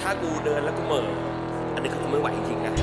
ถ้ากูเดินแล้วกูเหม่ออันนี้คือกูไม่ไหวจริงๆนะ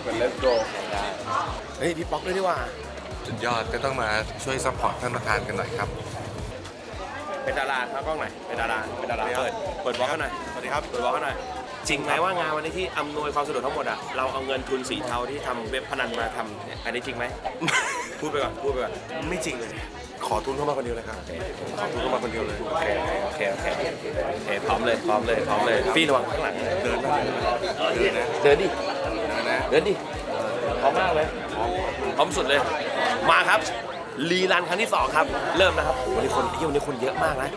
เหมือน let's go เฮ้ยพี่ป๊อกด้วยดีกว่า สุดยอดก็ต้องมาช่วยซัพพอร์ตท่านประธานกันหน่อยครับ เป็นดาราครับกล้องหน่อยเป็นดาราเป็นดาราเปิดเปิดบล็อกเขาหน่อยสวัสดีครับเปิดบล็อกเขาหน่อยจริงไหมว่างานวันนี้ที่อำนวยความสะดวกทั้งหมดอะเราเอาเงินทุนสีเทาที่ทำเว็บพนันมาทำเนี่ยอันนี้จริงไหม พูดไปก่อนพูดไปก่อนไม่จริงเลยขอทุนเข้ามาคนเดียวเลยครับขอทุนเข้ามาคนเดียวเลย โอเคโอเคโอเคโอเคโอเคพร้อมเลยพร้อมเลยพร้อมเลยฟี่ระวังข้างหลังเดินมาเดินนะเดินดิ เดินนะเดินดิพร้อมมากเลยพร้อมสุดเลย มาครับรีรันครั้งที่ 2 ครับ เริ่มนะครับโอ้โหวันนี้คนเที่ยววันนี้คนเยอะมากนะ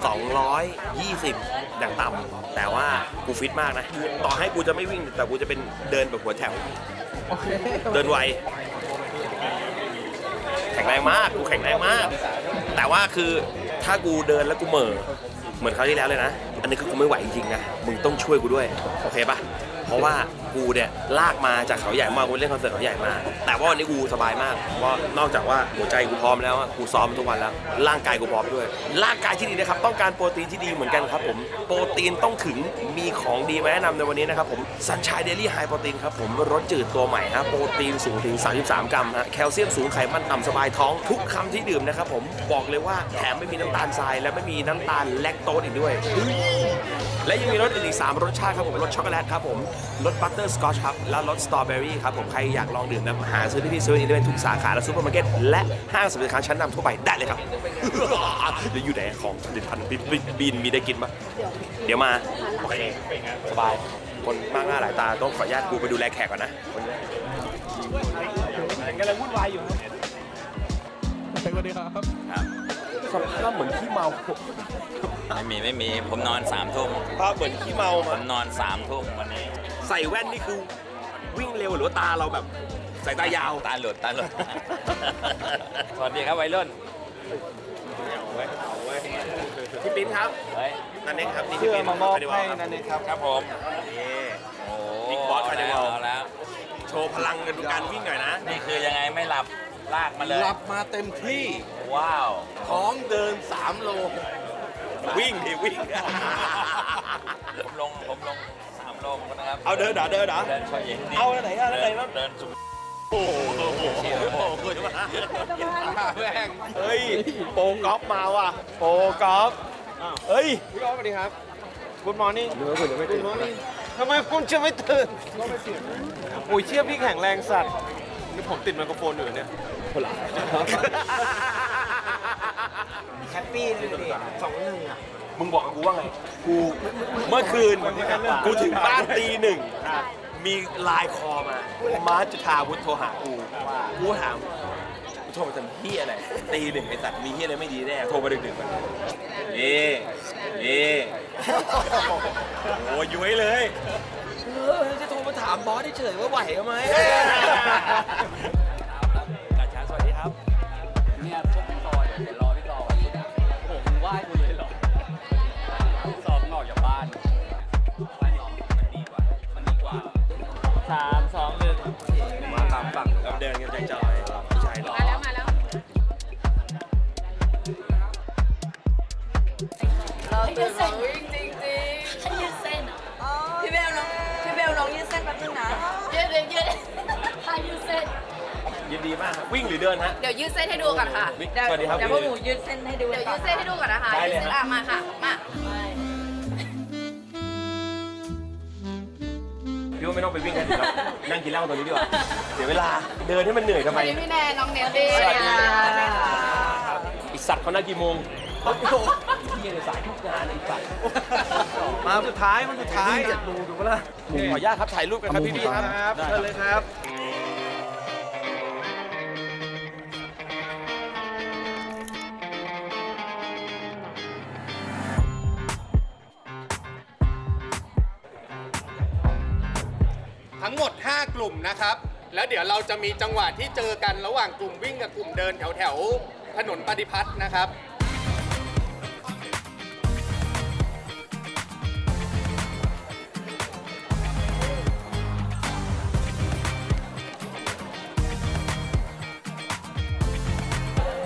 220 อย่างต่ำแต่ว่ากูฟิตมากนะ ต่อให้กูจะไม่วิ่งแต่กูจะเป็นเดินแบบหัวแถว เดินไว แข็งแรงมาก กูแข็งแรงมาก แต่ว่าคือถ้ากูเดินแล้วกูเหม่อเหมือนคราวที่แล้วเลยนะ อันนี้คือกูไม่ไหวจริงๆนะ มึงต้องช่วยกูด้วย โอเคปะ เพราะว่ากูเนี่ยลากมาจากเขาใหญ่มากูเล่นคอนเสิร์ตเขาใหญ่มา แต่ว่าวันนี้กูสบายมากเพราะนอกจากว่าหัวใจกูพร้อมแล้วกูซ้อมทุกวันแล้ว ร่างกายกูพร้อมด้วย ร่างกายที่ดีนะครับต้องการโปรตีนที่ดีเหมือนกันครับผมโปรตีนต้องถึงมีของดีมาแนะนำในวันนี้นะครับผมสัญชัยเดลี่ไฮโปรตีนครับผมรสจืดตัวใหม่ฮะโปรตีนสูงถึง 33 กรัมฮะแคลเซียมสูงไขมันต่ำสบายท้องทุกคำที่ดื่มนะครับผมบอกเลยว่าแถมไม่มีน้ำตาลทรายและไม่มีน้ำตาลแลคโตสอีกด้วย และยังมีรสอื่นอีก3รสชาติครับผมรสช็อกโกแลตครับผมรสบัตเตอร์สกอชครับและรสสตรอเบอรี่ครับผมใครอยากลองดื่มนะหาซื้อที่ที่เซเว่นอีเลฟเว่นทุกสาขาและซูเปอร์มาร์เก็ตและห้างสรรพสินค้าชั้นนำทั่วไปได้เลยครับเดี๋ยวอยู่ไหนของผลิตภัณฑ์บินบินมีได้กินปะเดี๋ยวมาโอเคสบายคนมากหน้าหลายตาต้องขออนุญาตกูไปดูแลแขกก่อนนะกำลังวุ่นวายอยู่ครับส ภาพเหมือนขี้เมาไม่มีไม่มี ผมนอนสามทุ่มภาพเหมือนขี้เมาผมามนอนสามทุ่มวันนี้ ใส่แว่นนี่คือวิ่งเร็วหรือว่าตาเราแบบสายตายาว ตาหลุดตาหลุด สวัสดีครับวัยรุ่นพี่ปิ้นครับเฮ้ยนันเน็กครับนี่พี่ปิ้นมามอบให้นันเน็กครับครับผมโอ้บิ๊กบอสเาภายในแล้ววอลเอาแล้ว โชว์พลังกันดูการวิ่งหน่อยนะ นี่คือยังไงไม่หลับ ลากมาเลย หลับมาเต็มที่ว้าว ท้องเดิน 3 โล วิ่งดิวิ่ง ผมลง ผมลงสามโลงนะครับ เอาเดินเหรอเดินเหรอ เดินช่วยเองนี่เอาอันไหนอะอันไหนวะเดินสุดโอ้โหเฮ้ย โปรกอล์ฟมาว่ะ โปรกอล์ฟเฮ้ย พี่อ๊อฟสวัสดีครับ Good morning Good morning ทำไมคุณจะไม่ตื่นโอ้ยเชื่อพี่แข็งแรงสัตว์ นี่ผมติดไมโครโฟนอยู่เนี่ยแฮปปี้เลยดิสองหนึ่งอะ มึงบอกกับกูว่าไง กูเมื่อคืนกูถึงบ้านตีหนึ่ง มีไลน์คอมา มาร์ชจุธาวุฒิโทรหากู กูถามกูโทรมาทำเฮียอะไร ตีหนึ่งไอ้สัตว์มีเฮียอะไรไม่ดีแน่ โทรมาดึกๆมันนี่นี่โอ้ยย้วยเลยเออจะโทรมาถามบอสเฉยๆว่าไหวไหม ว่าไม่ต้องไปวิ่งกันหรอกนั่งกินเหล้าตรงนี้ดีกว่าเสียเวลาเดินให้มันเหนื่อยทำสไม วัสดีพี่แนนน้องเนตตี้สวัสดีครับไอสัตว์เขานัดกี่โมงโอ้โหเฮียในสายทุกงานไอสัตว์มาสุดท้ายมันสุดท้ายดูดูปะล่ะขออนุญาตครับถ่ายรูปกันครับพี่ๆครับครับ เชิญเลยครับ นะครับ แล้วเดี๋ยวเราจะมีจังหวะที่เจอกันระหว่างกลุ่มวิ่งกับกลุ่มเดินแถวแถวๆถนนปฏิพัฒน์นะครับ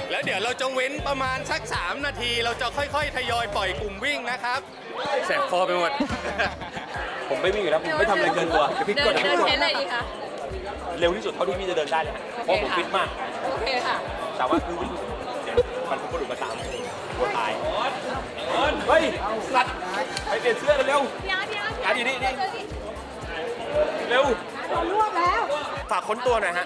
แล้วเดี๋ยวเราจะเว้นประมาณสัก 3 นาที เราจะค่อยๆ ทยอยปล่อยกลุ่มวิ่งนะครับ แสบคอไปหมด ผมไม่วิ่งอยู่แล้วผมไม่ทำอะไรเกินตัวเดี๋ยวพี่เดิกนดเดิพี่นกดเทนอะไรดีคะ เร็วที่สุดเท่าที่พี่จะเดินได้เลยเพราะผมฟิตมาก โอเคค่ะ แต่ว่าคือวิ่งเดี๋ยวมันคงกระดูกกระตามปวดตายเฮ้ยสัตว์ไปเปลี่ยนเสื้อเร็วพี่อาร์ตพี่อาร์ตอาร์ตอยู่นี่นี่เร็วรวบแล้ว ฝากค้นตัวหน่อยฮะ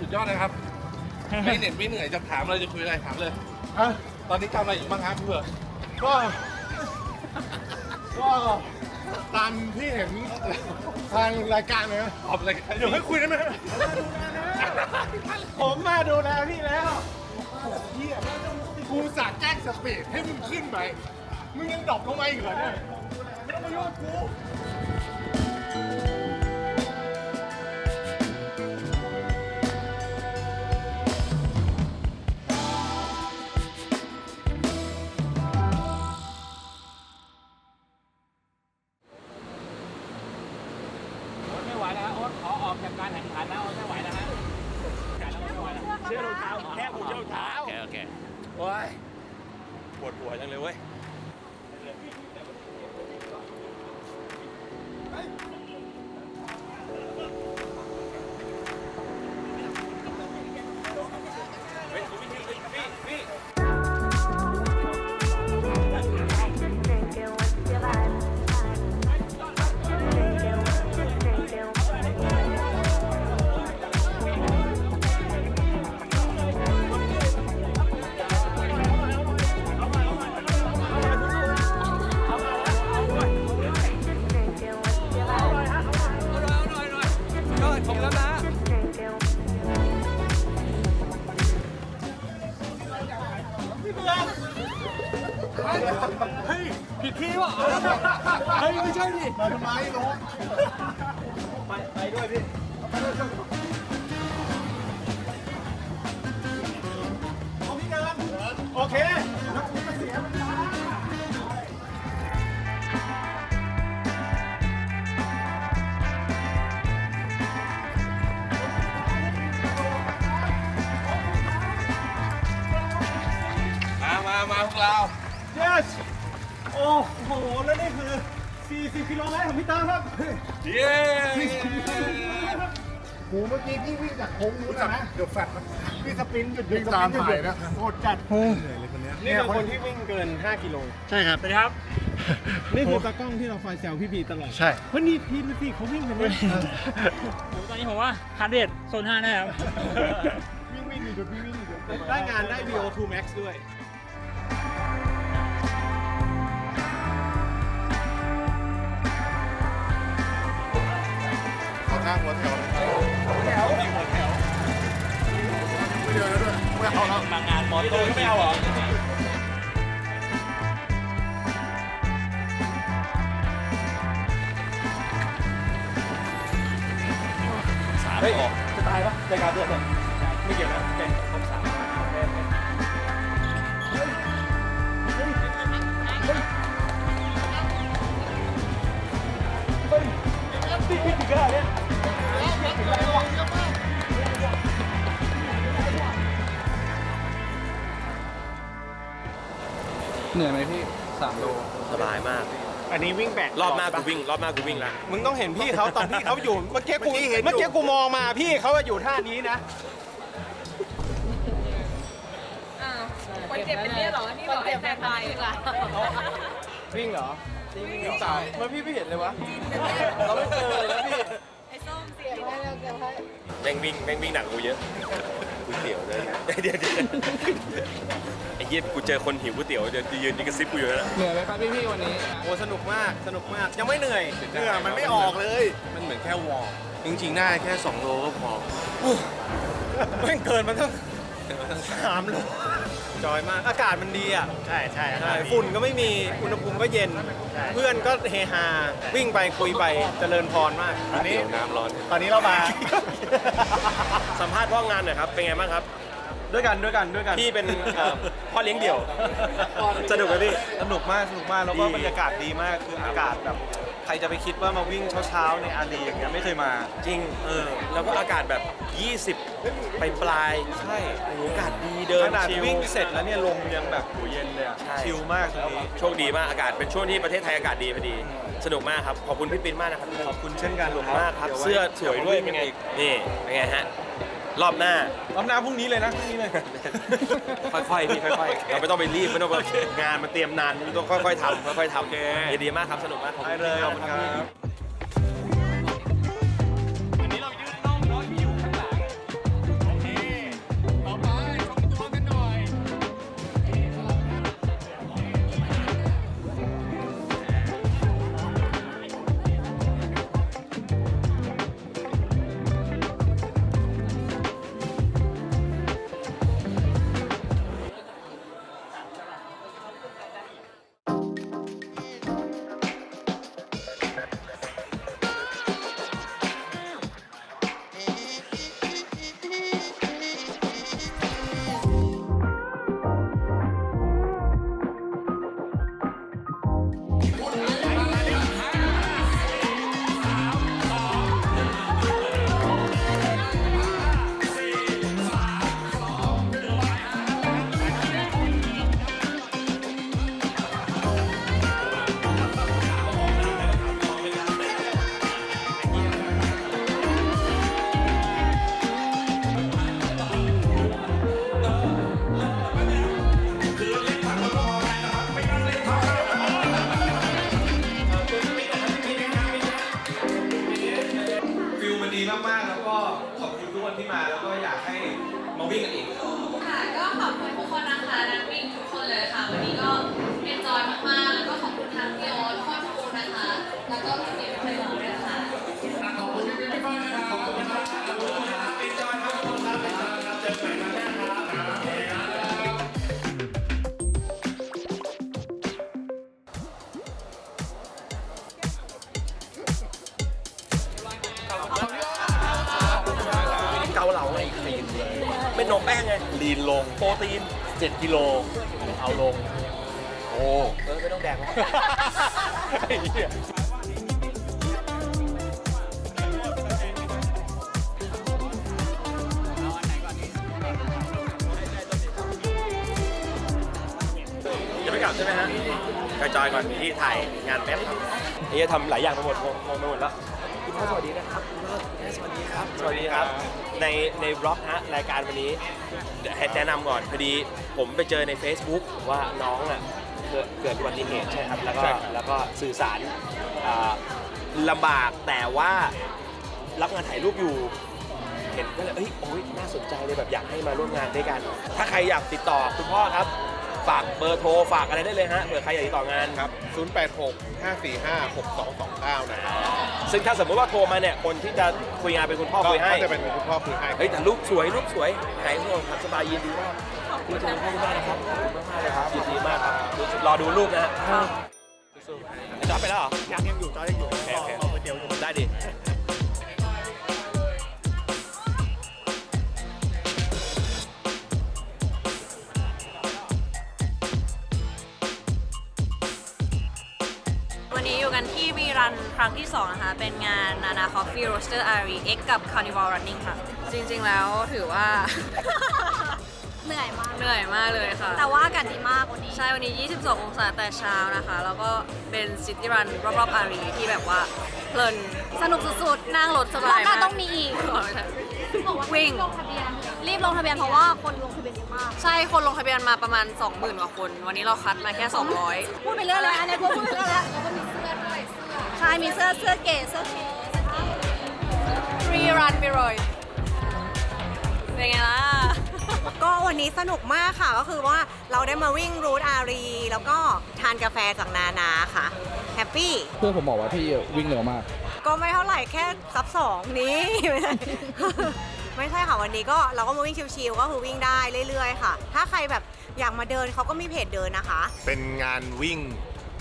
สุดยอดนะครับ ไม่เหน็ดไม่เหนื่อยจะถามอะไรจะคุยอะไรถามเลยตอนนี้ทำอะไรอยู่บ้างครับเพื่อก็ก็ตามที่เห็นทางรายการเลยนะตอบอะไรกันเดี๋ยวให้คุยได้ไหมผมมาดูแลพี่แล้วเฮียกูสั่งแกล้งสปีดให้มึงขึ้นไป มึงยังดรอปลงมาอีกเหรอเนี่ยไม่ต้องมายุ่งกั ไปไปด้วยพี่เอาพี่กันโอเคแล้วคุณไปเสี 40กิโลเมตรของพี่ตาครับเย้โหเมื่อกี้พี่วิ่งจากโค้งนู้นนะเดี๋ยวแฟดพี่สปรินต์หยุดวิ่งตามถ่ายนะโคตรจัดเหนื่อยเลยคนนี้นี่คือคนที่วิ่งเกิน 5 กิโล ใช่ครับสวัสดีครับ นี่คือตากล้องที่เราคอยแซวพี่พีตลอด ใช่ เพราะนี่พี่พี่เขาวิ่งกันเลยตอนนี้ผมว่าฮาร์ดเรทโซนห้าแน่ครับ วิ่งวิ่งอยู่เดี๋ยวพี่วิ่งอยู่เดี๋ยวได้งานได้ VO2 Max ด้วย หัวแถวแถวมีหัวแถวไม่เดินแล้วด้วยไม่เอาแล้วมางานมอเตอร์ไม่เอาหรอเฮ้ยจะตายปะใจการเดือดเลยไม่เกี่ยวนะเป็น นื่อยไหมพี่สามโลสบายมาก อันนี้วิ่งแบกรอบหน้ากูวิ่ง รอบหน้ากูวิ่งแล้วมึงต้องเห็นพี่เขาตอนพี่เขาอยู่ เมื่อกี้กูเมื่อกี้กูมองมาพี่เขาอยู่ท่านี้นะคนเจ็บเป็นเนี่ยเหรอ นี่บอกให้แฟนไปล่ะวิ่งเหรอวิ่งสายเมื่อพี่ไม่เห็นเลยวะเราไม่เจอเลยนะพี่ไอ้ส้มเสียบให้แล้วเสียบให้แม่งวิ่งแม่งวิ่งหนักกูเยอะก๋วยเตี๋ยวเลยเดี๋ยวเดี๋ยวไอ้เหี้ ยกูเจอคนหิวก๋วยเตี๋ยวเดี๋ยวยืนยิงกระซิบกูอยู่แล้วนะเหนื่อยไหมครับพี่พี่วันนี้ โอ้สนุกมากสนุกมากยังไม่เหนื่อยเหงื่อมันไม่ออกเลย มันเหมือนแค่วอร์มจริงๆได้แค่ 2 โลก็พอแม่งเกินมันต้องสามโลจอยมากอากาศมันดีอะใช่ใช่ใช่ฝุ่นก็ไม่มีอุณหภูมิก็เย็น เพื่อนก็เฮฮาวิ่งไปคุยไปเจริญพรมากตอนนี้ เดี๋ยวน้ำร้อน ตอนนี้เรามา สัมภาษณ์พ่องานหน่อยครับ เป็นไงบ้างครับ ด้วยกันด้วยกันด้วยกัน พี่เป็นเอ่อ พ่อเลี้ยงเดี่ยว สนุกไหมพี่ สนุกมากสนุกมากแล้วก็ดี บรรยากาศดีมากคืออากาศแบบใครจะไปคิดว่ามาวิ่งเช้าๆในอารีอย่างเงี้ยไม่เคยมา จริง เออ แล้วก็อากาศแบบ 20 ไปปลายๆใช่โอ้โหอากาศดีเดินขนาดชิล วิ่งเสร็จแล้วเนี่ยลมยังแบบโหเย็นเลยอะใช่ ชิลมากตรงนี้ โชคดีมาก อากาศเป็นช่วงที่ประเทศไทยอากาศดีพอดี สนุกมากครับ ขอบคุณพี่ปินมากนะครับขอบคุณเช่นกันสนุกมากครับดี๋ไเสื้อสวยด้วยเป็นไง นี่ เป็นไงฮะ รอบหน้ารอบหน้าพรุ่งนี้เลยนะพรุ่งนี้เลย ค่อยๆพี่ค่อยๆเราไม่ต้องไปรีบไม่ต้องไปงานมันเตรียมนานไม่ต้องค่อยๆทำค่อยๆทำยินดีมากครับสนุกมากขอบได้คุณเลยคขรัอบบคุณครับต่ ลีนลง โปรตีน 7 กิโลเอาลง โอ้ เออไม่ต้องแดกหรอกไอ้เหี้ยจะไม่กลับใช่ไหมฮะกระจอยก่อนที่ถ่ายงานแป๊บครับนี่จะทำหลายอย่างไปหมดงงงไปหมดแล้ว คุณพ่อสวัสดีนะครับคุณพ่อสวัสดีครับ สวัสดีครับ ในในบล็อกฮะรายการวันนี้เดี๋ยวให้แนะนำก่อนพอดีผมไปเจอใน Facebook ว่าน้องอะเกิดเกิดอุบัติเหตุใช่ครับแล้วก็แล้วก็สื่อสารอ่าลำบากแต่ว่ารับงานถ่ายรูปอยู่เห็นก็เลยเอ้ยโอ้ยน่าสนใจเลยแบบอยากให้มาร่วมงานด้วยกัน ถ้าใครอยากติดต่อคุณพ่อครับ ฝากเบอร์โทรฝากอะไรได้เลยฮะเผื่อใครอยากติดต่องานครับ 086 545 6229 นะครับซึ่งถ้าสมมติว่าโทรมาเนี่ยคนที่จะคุยงานเป็นคุณพ่อก็คุยให้ก็จะเป็นคุณพ่อคุยให้เฮ้ยแต่รูปสวยรูปสวยหายห่วงครับสบายยินดีมากขอบคุณมากนะครับขอบคุณมากเลยครับยินดีมากครับรอดูรูปนะฮะจอดไปแล้วเหรอยังยังอยู่จอยยังอยู่โอเคโอเคเดี๋ยวได้ดิ ครั้งที่ 2 นะคะ เป็นงาน Nana Coffee Roaster Ari X กับ Carnival Running ค่ะ จริงๆแล้วถือว่า เหนื่อยมาก เหนื่อยมากเลยค่ะ แต่ว่าอากาศดีมากวันนี้ ใช่ วันนี้ 22 องศาแต่เช้านะคะ แล้วก็เป็นซิตี้รันรอบๆอารีที่แบบว่าเพลิน สนุกสุดนั่งรถสๆบายรอบหน้ามากต้องมีอีกอ๋อไม่ใช่ บอกว่าวิ่งลงทะเบียน รีบลงทะเบียนเพราะว่าคนลงทะเบียนเยอะมาก ใช่ คนลงทะเบียนมาประมาณ 20,000กว่าคน วันนี้เราคัดมาแค่ 200 พูดไปเรื่อยเลยอันนี้พูดไปเรื่อยแล้วแล้วก็มี ช่มีเสื้อเสื้อเก๋เสื้อเก๋เสื้อเก๋ฟรีรันไปเลยเป็นไงล่ะ ก็วันนี้สนุกมากค่ะ ก็คือว่าเราได้มาวิ่งรูทอารี แล้วก็ทานกาแฟจากนานาค่ะ แฮปปี้ เพื่อนผมบอกว่าพี่วิ่งเร็วมาก ก็ไม่เท่าไหร่แค่ซับสองนี้ ไม่ใช่ไม่ใช่ค่ะวันนี้ก็เราก็มาวิ่งชิวๆก็คือวิ่งได้เรื่อยๆ ค่ะ ถ้าใครแบบอยากมาเดินเขาก็มีเพจเดินนะคะ เป็นงานวิ่ง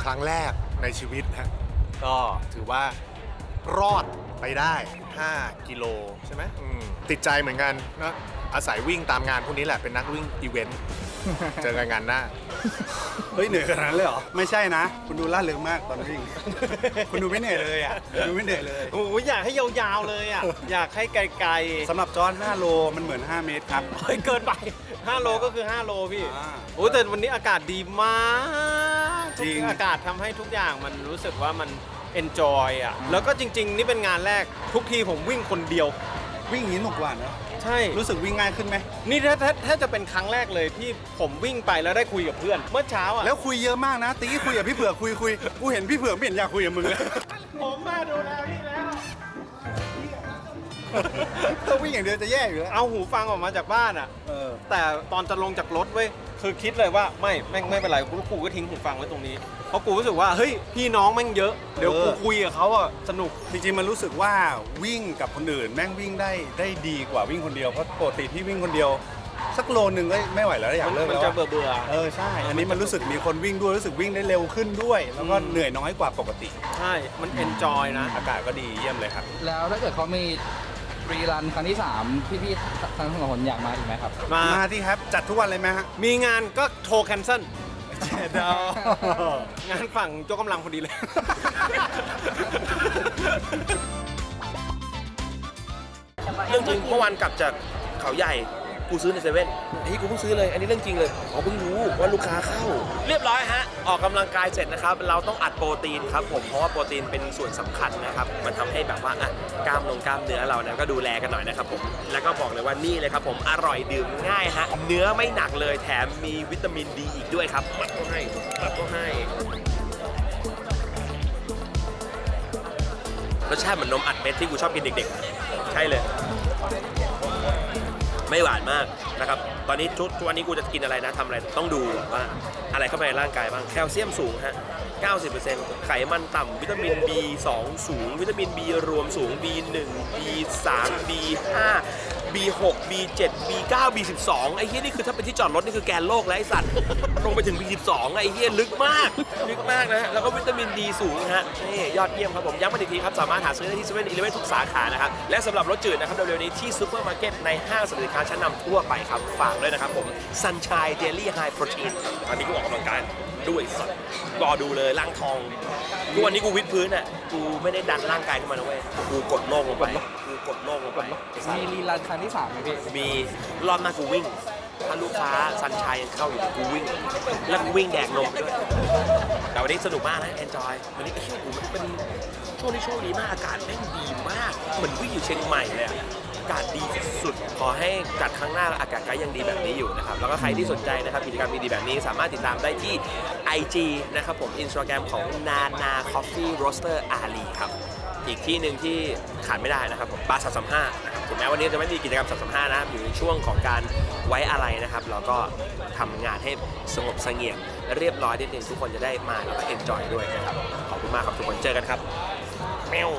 ครั้งแรกในชีวิตฮะ ก็ถือว่ารอดไปได้ 5 กิโลใช่ไหมอืมติดใจเหมือนกันนะอาศัยวิ่งตามงานพวกนี้แหละเป็นนักวิ่งอีเวนต์ เจอกันงานหน้า เฮ้ยเหนื่อยขนาดนั้นเลยเหรอ ไม่ใช่นะ คุณดูล่าเริงมากตอนวิ่ง คุณดูไม่เหนื่อยเลยอะคุณดูไม่เหนื่อยเลยโอ้โหอยากให้ยาวๆเลยอะ อยากให้ไกลสำหรับจอร์น5โลมันเหมือน 5 เมตรครับ ๆเฮ้ยเกินไป 5 โลก็คือ 5 โลพี่อ่าโอ้ยแต่วันนี้อากาศดีมากจริงอากาศทำให้ทุกอย่างมันรู้สึกว่ามัน enjoy อะ แล้วก็จริง ๆ นี่เป็นงานแรกทุกทีผมวิ่งคนเดียว วิ่งอย่างนี้สนุกกว่าเนอะใช่ รู้สึกวิ่งง่ายขึ้นไหม นี่ถ้าถ้าถ้าจะเป็นครั้งแรกเลยที่ผมวิ่งไปแล้วได้คุยกับเพื่อน เมื่อเช้าอะแล้วคุยเยอะมากนะตีกี้คุยกับพี่เผือกคุยคุยกูเห็นพี่เผือกไม่เห็นอยากคุยกับมึงเลย ผมมาดูแลพี่แล้วถ้าวิ่งอย่างเดียวจะแย่อยู่แล้วเอาหูฟังออกมาจากบ้านอะ เออ แต่ตอนจะลงจากรถเว้ย คือคิดเลยว่าไม่แม่งไม่เป็นไรกูกูก็ทิ้งหูฟังไว้ตรงนี้ เพราะกูรู้สึกว่าเฮ้ยพี่น้องแม่งเยอะ เดี๋ยวเออกูคุยกับเขาอะสนุก จริงๆมันรู้สึกว่าวิ่งกับคนอื่น แม่งวิ่งได้ได้ดีกว่าวิ่งคนเดียวเพราะปกติที่วิ่งคนเดียว สักโลนึงก็ไม่ไหวแล้วอยากเลิกมันแล้วจะอะเบื่อเบื่อเออใช่ อันนี้มันรู้สึกมีคนวิ่งด้วยรู้สึกวิ่งได้เร็วขึ้นด้วย แล้วก็อืม เหนื่อยน้อยกว่าปกติ ใช่ มันเอนจอยนะ อากาศก็ดีเยี่ยมเลยครับ แล้วถ้าเกิดเขามีฟ รีรันครั้งที่3พี่ๆทั้งสองคนอยากมาอีกไหมครับ มามาที่ครับ จัดทุกวันเลยไหมฮะ มีงานก็โทรแคนเซิลเจ็ดดาวงานฝั่งโจกกำลังพอดีเลย เรื่องจริงเมื่อวานกลับจากเขาใหญ่ กูซื้อในเซเว่นเฮ้ยกูเพิ่งซื้อเลย อันนี้เรื่องจริงเลยอ๋อเพิ่งรู้ว่าลูกค้าเข้า เรียบร้อยฮะ ออกกำลังกายเสร็จนะครับ เราต้องอัดโปรตีนครับผม เพราะว่าโปรตีนเป็นส่วนสำคัญนะครับ มันทำให้แบบว่าอะกล้ามลงกล้ามเนื้อเรานะก็ดูแลกันหน่อยนะครับผม แล้วก็บอกเลยว่านี่เลยครับผม อร่อยดื่มง่ายฮะ เนื้อไม่หนักเลย แถมมีวิตามินดีอีกด้วยครับมัดก็ให้มัดก็ให้รสชาติเหมือนนมอัดเม็ดที่กูชอบกินเด็กๆ ใช่เลย ไม่หวานมากนะครับ ตอนนี้ทุกทุกวันนี้กูจะกินอะไรนะทำอะไรต้องดูว่าอะไรเข้าไปในร่างกายบ้าง แคลเซียมสูงฮะ 90%ไขมันต่ำวิตามิน B2 สูง วิตามิน B รวมสูง B1 B3 B5 B6 B7 B9 B12 ไอ้เหี้ยนี่คือถ้าเป็นที่จอดรถนี่คือแกนโลกแล้วไอ้สัตว์ ลงไปถึง B12 ไอ้เหี้ยลึกมากลึกมากนะฮะแล้วก็วิตามินดีสูงนะฮะนี่ยอดเยี่ยมครับผมย้ำมาอีกทีครับ สามารถหาซื้อได้ที่เซเว่นอีเลฟเว่นทุกสาขานะครับ และสำหรับรถจืดนะครับเร็วๆนี้ที่ซูเปอร์มาร์เก็ตในห้างสรรพสินค้าชั้นนำทั่วไปครับฝากด้วยนะครับผม Sunshine Daily High Protein อันนี้กูออกกำลังกายด้วยสัตว์รอดูเลยร่างทองทุกวันนี้กูวิดพื้นอะกูไม่ได้ดันร่างกายขึ้นมานะเว้ยกูกดโลงลงไป กูกดโลงลงไปไอ้สัตว์มีรีลันครั้งที่สามไหมพี่มีรอบหน้ากูวิ่ง ถ้าลูกค้าซันชัยยังเข้าอยู่กูวิ่ง แล้วกูวิ่งแดกนมด้วย แต่วันนี้สนุกมากนะ enjoy วันนี้ไอ้เหี้ยกูมันเป็นช่วงที่โชคดีมาก อากาศแม่งดีมาก เหมือนวิ่งอยู่เชียงใหม่เลยอะอากาศดีสุดๆขอให้จัดครั้งหน้าอากาศก็ยังดีแบบนี้อยู่นะครับ แล้วก็ใครที่สนใจนะครับกิจกรรมดีๆแบบนี้สามารถติดตามได้ที่ IG นะครับผม Instagram ของ Nana Coffee Roaster Ali ครับ อีกที่หนึ่งที่ขาดไม่ได้นะครับผมบาร์สามสามห้านะครับถึงแม้วันนี้จะไม่มีกิจกรรมสามสามห้านะครับอยู่ในช่วงของการไว้อะไรนะครับ เราก็ทำงานให้สงบเสงี่ยมเรียบร้อยนิดนึงทุกคนจะได้มาแล้วก็เอนจอยด้วยนะครับขอบคุณมากครับทุกคนเจอกันครับแมว